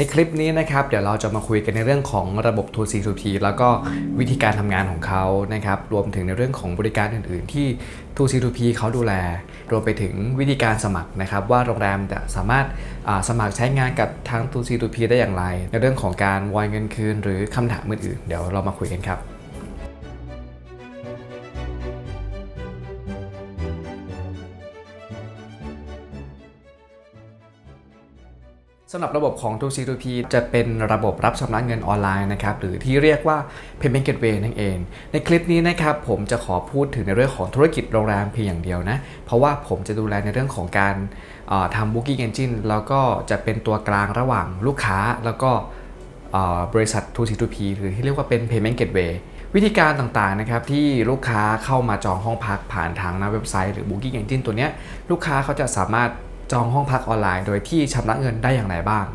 ในคลิปนี้นะครับเดี๋ยวเราจะมาคุยกันในเรื่องของระบบ 2C 2P แล้วก็วิธีการทำงานของเขานะครับรวมถึงในเรื่องของบริการอื่น ๆ ที่ 2C 2P เขาดูแล รวมไปถึงวิธีการสมัครนะครับ ว่าโรงแรมจะสามารถสมัครใช้งานกับทาง 2C 2P ได้อย่างไร ในเรื่องของการวอยเงินคืน หรือคำถามอื่นๆ เดี๋ยวเรามาคุยกันครับ สำหรับระบบของ 2C2P จะเป็นระบบรับชำระเงินออนไลน์นะครับหรือที่เรียกว่า Payment Gateway นั่นเอง ในคลิปนี้นะครับผมจะขอพูดถึงในเรื่องของธุรกิจโรงแรมเพียงอย่างเดียวนะ เพราะว่าผมจะดูแลในเรื่องของการทำ Booking Engine แล้วก็จะเป็นตัวกลางระหว่างลูกค้า แล้วก็บริษัท 2C2P หรือที่เรียกว่าเป็น Payment Gateway วิธีการต่างๆนะครับที่ลูกค้าเข้ามาจองห้องพักผ่านทางหน้าเว็บไซต์หรือ Booking Engine ตัวนี้ลูกค้าเขาจะสามารถ จองห้องพักออนไลน์ โดยที่ชำระเงินได้อย่างไรบ้าง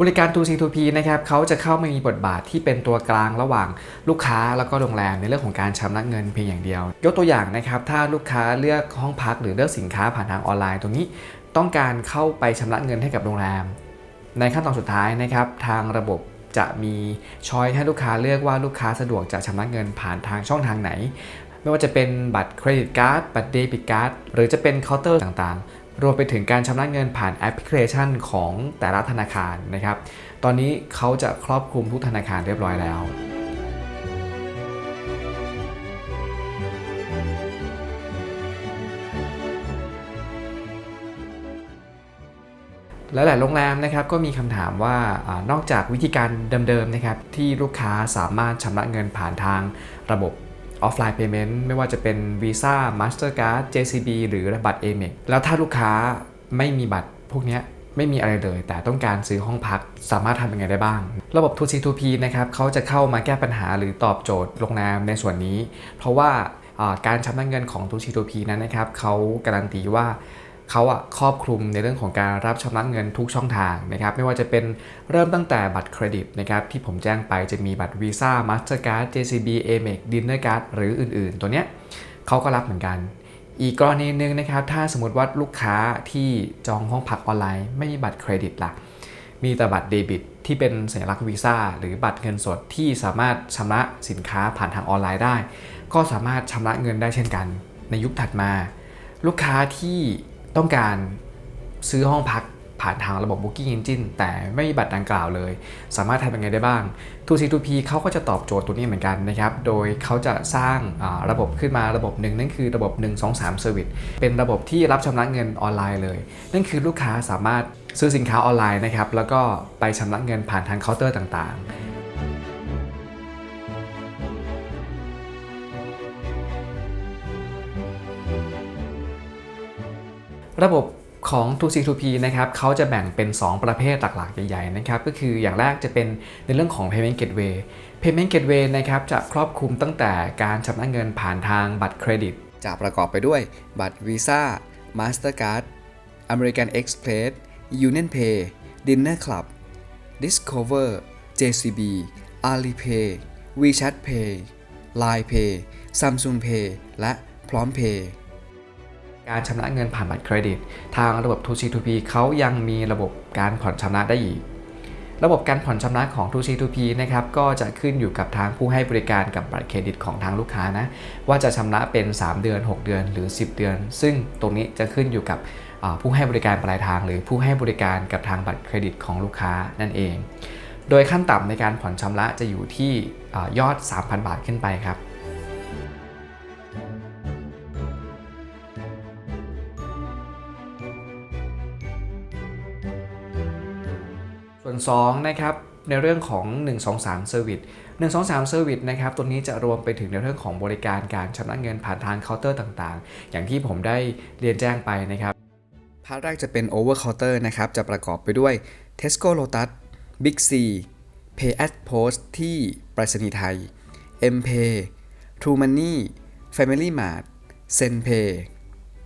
บริการ 2C2P นะครับเขาจะเข้ามามีบทบาทที่เป็นตัวกลางระหว่างลูกค้าแล้วก็โรงแรมในเรื่องของการชำระเงินเพียงอย่างเดียว ยกตัวอย่างนะครับถ้าลูกค้าเลือกห้องพักหรือเลือกสินค้าผ่านทางออนไลน์ตรงนี้ ต้องการเข้าไปชำระเงินให้กับโรงแรม ในขั้นตอนสุดท้ายนะครับทางระบบจะมีช้อยให้ลูกค้าเลือกว่าลูกค้าสะดวกจะชำระเงินผ่านทางช่องทางไหน ไม่ว่าจะเป็นบัตรเครดิตการ์ดบัตรเดบิตการ์ดหรือจะเป็นเคาน์เตอร์ต่างๆ รวมไปถึงการชำระเงินผ่านแอปพลิเคชันของแต่ละธนาคารนะครับ ตอนนี้เขาจะครอบคลุมทุกธนาคารเรียบร้อยแล้วหลาย ๆ โรงแรมนะครับก็มีคำถามว่าอานอกจากวิธีการเดิม ๆ นะครับที่ลูกค้าสามารถชำระเงินผ่านทางระบบ ออฟไลน์เพย์เมนต์ไม่ว่าจะเป็น Visa Mastercard JCB หรือบัตร Amex แล้วถ้าลูกค้าไม่มีบัตรพวกนี้ไม่มีอะไรเลย แต่ต้องการซื้อห้องพักสามารถทำยังไงได้บ้าง ระบบ 2C2P นะครับเขาจะเข้ามาแก้ปัญหาหรือตอบโจทย์โรงแรมในส่วนนี้ เพราะว่าอ่าการชำระเงินของ 2C2P นั้นนะครับเขาการันตีว่า เขาอะครอบคลุมในเรื่องของการรับชำระเงินทุกช่องทางนะครับไม่ว่าจะเป็นเริ่มตั้งแต่บัตรเครดิตนะครับที่ผมแจ้งไปจะมีบัตร Visa Mastercard JCB Amex Dinner Card หรืออื่นๆ ตัวเนี้ยเขาก็รับเหมือนกัน อีกกรณีหนึ่งนะครับถ้าสมมติว่าลูกค้าที่จองห้องพักออนไลน์ ไม่มีบัตรเครดิตล่ะมีแต่บัตรเดบิตที่เป็นสัญลักษณ์วีซ่าหรือบัตรเงินสดที่สามารถชำระสินค้าผ่านทางออนไลน์ได้ ก็สามารถชำระเงินได้เช่นกัน ในยุคถัดมา ลูกค้าที่ ต้องการซื้อห้องพักผ่านทางระบบ Booking Engine แต่ไม่มีบัตรดังกล่าวเลย สามารถทำยังไงได้บ้าง 2C2P เขาก็จะตอบโจทย์ตัวนี้เหมือนกันนะครับ โดยเขาจะสร้างระบบขึ้นมาระบบหนึ่งนั่นคือระบบ 123 Service เป็นระบบที่รับชำระเงินออนไลน์เลย นั่นคือลูกค้าสามารถซื้อสินค้าออนไลน์นะครับ แล้วก็ไปชำระเงินผ่านทางเคาน์เตอร์ต่างๆ ระบบของ 2C2P นะครับเขาจะแบ่งเป็น 2 ประเภทหลักๆ ใหญ่ๆ นะครับ ก็คืออย่างแรกจะเป็นในเรื่องของ Payment Gateway Payment Gateway นะครับจะครอบคลุมตั้งแต่การชำระเงินผ่านทางบัตรเครดิต จะประกอบไปด้วยบัตร Visa Mastercard American Express Union Pay Dinner Club Discover JCB Alipay WeChat Pay Line Pay Samsung Pay และพร้อม Pay การชำระเงินผ่านบัตรเครดิต ทางระบบ 2C2P เขายังมีระบบการผ่อนชำระได้อีก ระบบการผ่อนชำระของ 2C2P นะครับก็จะขึ้นอยู่กับทางผู้ให้บริการกับบัตรเครดิตของทางลูกค้านะว่าจะชำระเป็น 3 เดือน 6 เดือนหรือ 10 เดือน ซึ่งตรงนี้จะขึ้นอยู่กับผู้ให้บริการปลายทาง หรือผู้ให้บริการกับทางบัตรเครดิตของลูกค้านั่นเอง โดยขั้นต่ำในการผ่อนชำระจะอยู่ที่อยอด 3,000 บาทขึ้นไปครับ 2นะครับในเรื่องของ 123 Service 123 Service นะครับ ตัวนี้จะรวมไปถึงในเรื่องของบริการการชำระเงินผ่านทางเคาน์เตอร์ต่างๆ อย่างที่ผมได้เรียนแจ้งไปนะครับ พาร์ทแรกจะเป็น Over Counter นะครับ จะประกอบไปด้วย Tesco Lotus Big C Pay at Post ที่ไปรษณีย์ไทย MPay True Money Family Mart ZenPay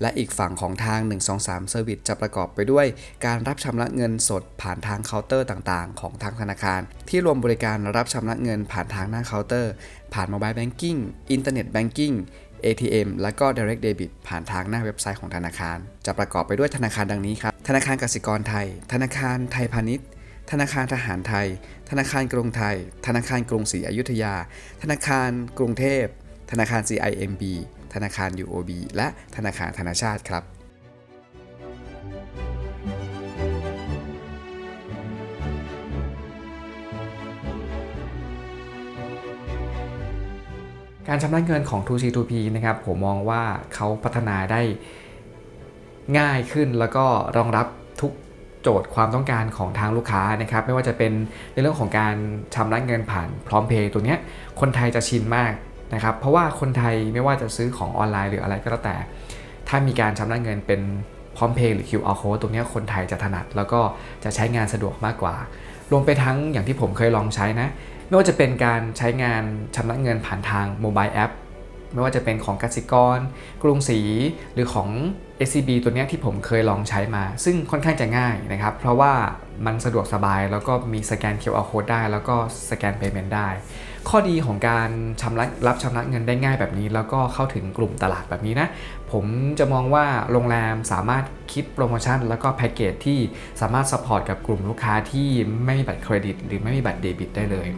และอีกฝั่งของทาง 123 Service จะประกอบไปด้วยการรับชำระเงินสดผ่านทางเคาน์เตอร์ต่างๆ ของทางธนาคาร ที่รวมบริการรับชำระเงินผ่านทางหน้าเคาน์เตอร์ ผ่าน Mobile Banking Internet Banking ATM และก็ Direct Debit ผ่านทางหน้าเว็บไซต์ของธนาคาร จะประกอบไปด้วยธนาคารดังนี้ครับ ธนาคารกสิกรไทย ธนาคารไทยพาณิชย์ ธนาคารทหารไทย ธนาคารกรุงไทย ธนาคารกรุงศรีอยุธยา ธนาคารกรุงเทพ ธนาคาร CIMB ธนาคาร UOB และธนาคารธนาชาติครับการชำระเงินของ 2C2P นะครับผมมองว่าเขาพัฒนาได้ง่ายขึ้นแล้วก็รองรับทุกโจทย์ความต้องการของทางลูกค้านะครับไม่ว่าจะเป็นในเรื่องของการชำระเงินผ่านพร้อมเพย์ตัวนี้คนไทยจะชินมาก นะครับเพราะว่าคนไทยไม่ว่าจะซื้อของออนไลน์หรืออะไรก็แล้วแต่ ถ้ามีการชำระเงินเป็นพร้อมเพย์หรือ QR code ตรงนี้คนไทยจะถนัด แล้วก็จะใช้งานสะดวกมากกว่า รวมไปทั้งอย่างที่ผมเคยลองใช้นะ ไม่ว่าจะเป็นการใช้งานชำระเงินผ่านทางโมบายแอป ไม่ว่าจะเป็นของกสิกร กรุงศรีหรือของ SCB ตัวนี้ที่ผมเคยลองใช้มา ซึ่งค่อนข้างจะง่ายนะครับ เพราะว่ามันสะดวกสบายแล้วก็มีสแกน QR code ได้ แล้วก็สแกน payment ได้ ข้อดีของการชำระรับชำระเงินได้ง่ายแบบนี้ แล้วก็เข้าถึงกลุ่มตลาดแบบนี้นะ ผมจะมองว่าโรงแรมสามารถคิดโปรโมชั่น แล้วก็แพ็กเกจที่สามารถสปอร์ตกับกลุ่มลูกค้าที่ไม่มีบัตรเครดิต หรือไม่มีบัตรเดบิตได้เลย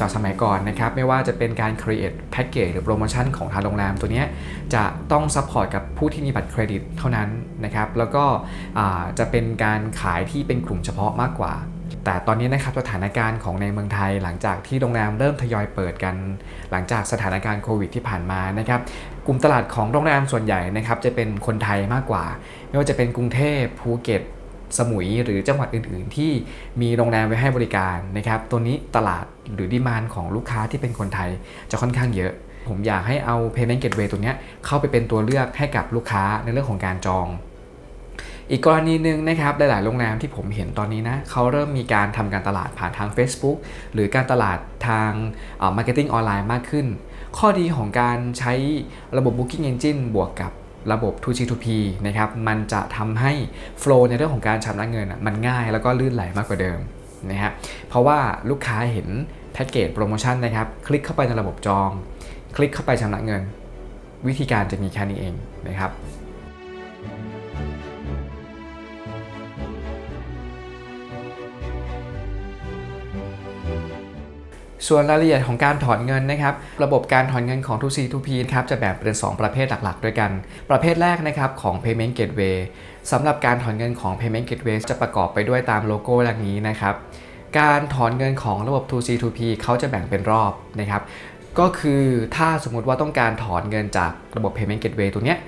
จากสมัยก่อนนะครับ ไม่ว่าจะเป็นการ create แพ็กเกจหรือโปรโมชั่นของทางโรงแรมตัวนี้จะต้องซัพพอร์ตกับผู้ที่มีบัตรเครดิตเท่านั้นนะครับ แล้วก็จะเป็นการขายที่เป็นกลุ่มเฉพาะมากกว่า แต่ตอนนี้นะครับสถานการณ์ของในเมืองไทยหลังจากที่โรงแรมเริ่มทยอยเปิดกัน หลังจากสถานการณ์โควิดที่ผ่านมานะครับกลุ่มตลาดของโรงแรมส่วนใหญ่นะครับจะเป็นคนไทยมากกว่า ไม่ว่าจะเป็นกรุงเทพภูเก็ต สมุยหรือจังหวัดอื่น ๆ ที่มีโรงแรมไว้ให้บริการนะครับ ตัวนี้ตลาดหรือดีมานของลูกค้าที่เป็นคนไทยจะค่อนข้างเยอะ ผมอยากให้เอา Payment Gateway ตัวนี้เข้าไปเป็นตัวเลือกให้กับลูกค้าในเรื่องของการจอง อีกกรณีหนึ่งนะครับหลาย ๆ โรงแรมที่ผมเห็นตอนนี้นะเขาเริ่มมีการทำการตลาดผ่านทาง Facebook หรือการตลาดทางมาร์เก็ตติ้งออนไลน์มากขึ้น ข้อดีของการใช้ระบบ Booking Engine บวกกับ ระบบ 2G2P นะครับ มันจะทำให้ flow ในเรื่องของการชำระเงินอะมันง่ายแล้วก็ลื่นไหลมากกว่าเดิมนะฮะ เพราะว่าลูกค้าเห็นแพ็กเกจโปรโมชั่นนะครับ คลิกเข้าไปในระบบจอง คลิกเข้าไปชำระเงิน วิธีการจะมีแค่นี้เองนะครับ ส่วนรายละเอียดของการถอนเงินนะครับระบบการถอนเงินของ 2C2P นะครับจะแบ่งเป็น 2 ประเภทหลักๆ ด้วยกัน ประเภทแรกนะครับของ Payment Gateway สำหรับการถอนเงินของ Payment Gateway จะประกอบไปด้วยตามโลโก้ดังนี้นะครับการถอนเงินของระบบ 2C2P เขาจะแบ่งเป็นรอบนะครับก็คือถ้าสมมุติว่าต้องการถอนเงินจากระบบ Payment Gateway ตัวเนี้ย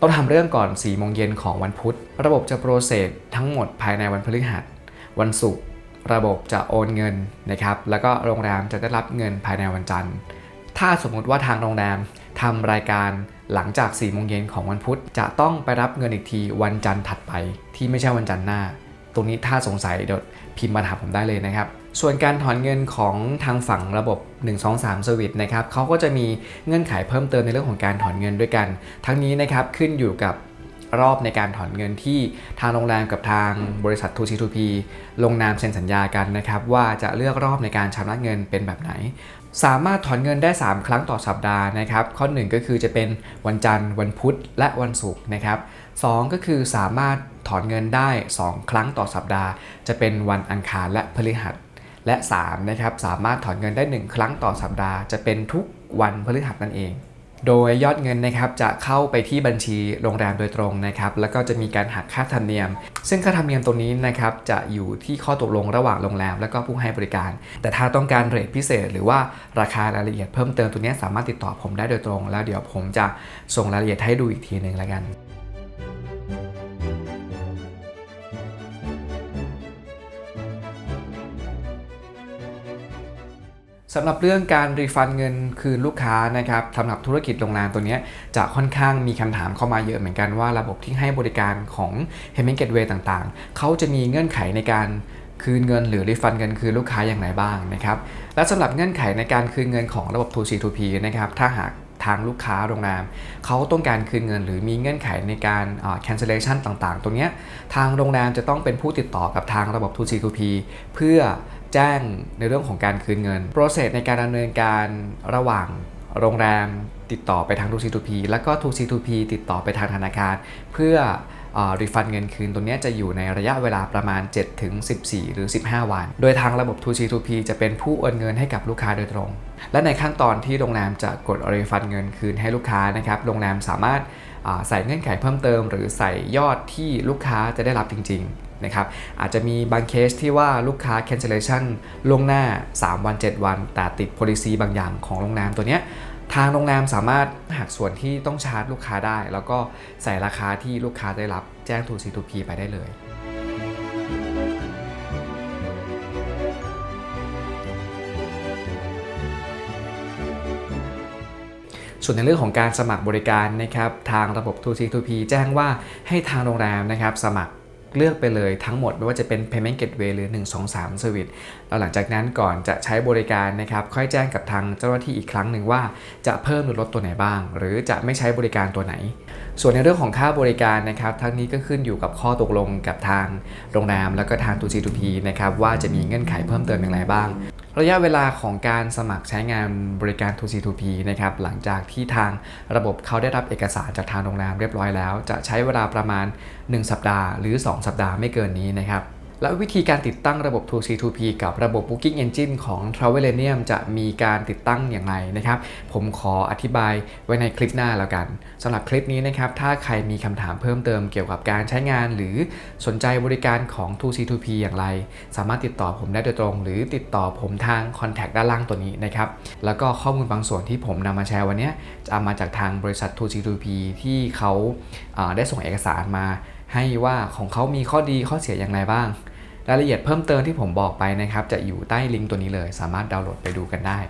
ต้องทำเรื่องก่อน4โมงเย็นของวันพุธ ระบบจะโปรเซสทั้งหมดภายในวันพฤหัส วันศุกร์ ระบบจะโอนเงินนะครับ แล้วก็โรงแรมจะได้รับเงินภายในวันจันทร์ ถ้าสมมุติว่าทางโรงแรมทำรายการหลังจาก4โมงเย็นของวันพุธ จะต้องไปรับเงินอีกทีวันจันทร์ถัดไป ที่ไม่ใช่วันจันทร์หน้า ตรงนี้ถ้าสงสัยเดี๋ยวพิมพ์มาถามผมได้เลยนะครับ ส่วนการถอนเงินของทางฝั่งระบบ 123 Service นะครับเขาก็จะมีเงื่อนไขเพิ่มเติมในเรื่องของการถอนเงินด้วยกัน ทั้งนี้นะครับขึ้นอยู่กับ รอบในการถอนเงินที่ทางโรงแรมกับทางบริษัท 2C2P ลงนามเซ็นสัญญากันนะครับว่าจะเลือกรอบในการชำระเงินเป็นแบบไหน สามารถถอนเงินได้ 3 ครั้งต่อสัปดาห์นะครับ ข้อ 1 ก็คือจะเป็นวันจันทร์ วันพุธ และวันศุกร์นะครับ 2 ก็คือสามารถถอนเงินได้ 2 ครั้งต่อสัปดาห์ จะเป็นวันอังคารและพฤหัสและ3นะครับสามารถถอนเงินได้ 1 ครั้งต่อสัปดาห์ จะเป็นทุกวันพฤหัสนั่นเอง โดยยอดเงินนะครับจะเข้าไปที่บัญชีโรงแรมโดยตรงนะครับแล้วก็จะมีการหักค่าธรรมเนียม ซึ่งค่าธรรมเนียมตรงนี้นะครับจะอยู่ที่ข้อตกลงระหว่างโรงแรม และก็ผู้ให้บริการ แต่ถ้าต้องการเรทพิเศษ หรือว่าราคารายละเอียดเพิ่มเติมตัวนี้สามารถติดต่อผมได้โดยตรง แล้วเดี๋ยวผมจะส่งรายละเอียดให้ดูอีกทีหนึ่งละกัน สำหรับเรื่องการรีฟันเงินคืนลูกค้านะครับสำหรับธุรกิจโรงแรมตัวนี้จะค่อนข้างมีคำถามเข้ามาเยอะเหมือนกันว่าระบบที่ให้บริการของ Payment Gateway ต่างๆ เขาจะมีเงื่อนไขในการคืนเงินหรือรีฟันเงินคืนลูกค้าอย่างไรบ้างนะครับ และสำหรับเงื่อนไขในการคืนเงินของระบบ 2C2P นะครับ ถ้าหากทางลูกค้าโรงแรมเขาต้องการคืนเงิน หรือมีเงื่อนไขในการอ่า cancellation ต่างๆ ตรงนี้ทางโรงแรมจะต้องเป็นผู้ติดต่อกับทางระบบ 2C2P เพื่อ แจ้งในเรื่องของการคืนเงิน โปรเซสในการดำเนินการระหว่างโรงแรมติดต่อไปทาง 2C2P แล้วก็ 2C2P ติดต่อไปทางธนาคาร เพื่อรีฟันเงินคืนตรงนี้จะอยู่ในระยะเวลาประมาณ 7 ถึง 14 หรือ 15 วัน โดยทางระบบ 2C2P จะเป็นผู้โอนเงินให้กับลูกค้าโดยตรง และในขั้นตอนที่โรงแรมจะกดรีฟันเงินคืนให้ลูกค้านะครับ โรงแรมสามารถใส่เงื่อนไขเพิ่มเติม หรือใส่ยอดที่ลูกค้าจะได้รับจริง ๆ นะครับอาจจะมีบางเคสที่ว่าลูกค้า cancellation ล่วงหน้า 3 วัน 7 วัน แต่ติด policy บางอย่างของโรงแรมตัวเนี้ยทางโรงแรมสามารถหักส่วนที่ต้องชาร์จลูกค้าได้ แล้วก็ใส่ราคาที่ลูกค้าได้รับแจ้ง 2C2P ไปได้เลยส่วนในเรื่องของการสมัครบริการนะครับทางระบบ 2C2P แจ้งว่าให้ทางโรงแรมนะครับสมัคร เลือกไปเลยทั้งหมดไม่ว่าจะเป็น payment gateway หรือ 1 2 3 service แล้วหลังจากนั้นก่อนจะใช้บริการนะครับ ค่อยแจ้งกับทางเจ้าหน้าที่อีกครั้งหนึ่งว่าจะเพิ่มหรือลดตัวไหนบ้าง หรือจะไม่ใช้บริการตัวไหน ส่วนในเรื่องของค่าบริการนะครับทั้งนี้ก็ขึ้นอยู่กับข้อตกลงกับทางโรงแรมแล้วก็ทาง 2C2P นะครับว่าจะมีเงื่อนไขเพิ่มเติมอย่างไรบ้าง ระยะเวลาของการสมัครใช้งานบริการ 2C2P นะครับหลังจากที่ทางระบบเขาได้รับเอกสารจากทางโรงแรมเรียบร้อยแล้ว จะใช้เวลาประมาณ 1 สัปดาห์ หรือ 2 สัปดาห์ไม่เกินนี้นะครับ และวิธีการติดตั้งระบบ 2C2P กับระบบ Booking Engine ของ Travelenium จะมีการติดตั้งอย่างไรนะครับ ผมขออธิบายไว้ในคลิปหน้าแล้วกันสำหรับคลิปนี้นะครับ ถ้าใครมีคำถามเพิ่มเติมเกี่ยวกับการใช้งาน หรือสนใจบริการของ 2C2P อย่างไร สามารถติดต่อผมได้โดยตรง หรือติดต่อผมทาง Contact ด้านล่างตัวนี้นะครับ แล้วก็ข้อมูลบางส่วนที่ผมนำมาแชร์วันนี้จะเอามาจากทางบริษัท 2C2P ที่เขาได้ส่งเอกสารมาให้ว่าของเขามีข้อดีข้อเสียอย่างไรบ้าง รายละเอียดเพิ่มเติมที่ผมบอกไปนะครับจะอยู่ใต้ลิงก์ตัวนี้เลย สามารถดาวน์โหลดไปดูกันได้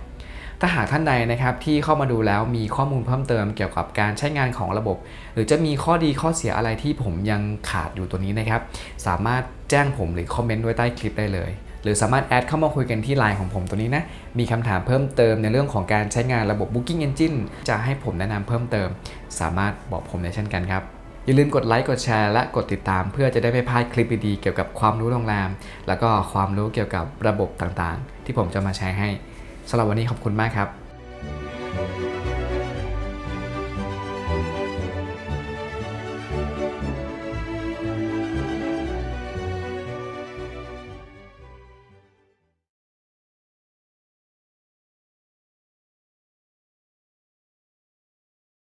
ถ้าหากท่านใดนะครับที่เข้ามาดูแล้วมีข้อมูลเพิ่มเติมเกี่ยวกับการใช้งานของระบบ หรือจะมีข้อดีข้อเสียอะไรที่ผมยังขาดอยู่ตัวนี้นะครับ สามารถแจ้งผมหรือคอมเมนต์ไว้ใต้คลิปได้เลยหรือสามารถแอดเข้ามาคุยกันที่ไลน์ของผมตัวนี้นะ มีคำถามเพิ่มเติมในเรื่องของการใช้งานระบบ Booking Engine จะให้ผมแนะนำเพิ่มเติม สามารถบอกผมได้เช่นกันครับ อย่าลืมกดไลค์กดแชร์และกดติดตาม เพื่อจะได้ไม่พลาดคลิปดีๆเกี่ยวกับความรู้โรงแรม แล้วก็ความรู้เกี่ยวกับระบบต่างๆ ที่ผมจะมาแชร์ให้สำหรับวันนี้ขอบคุณมากครับ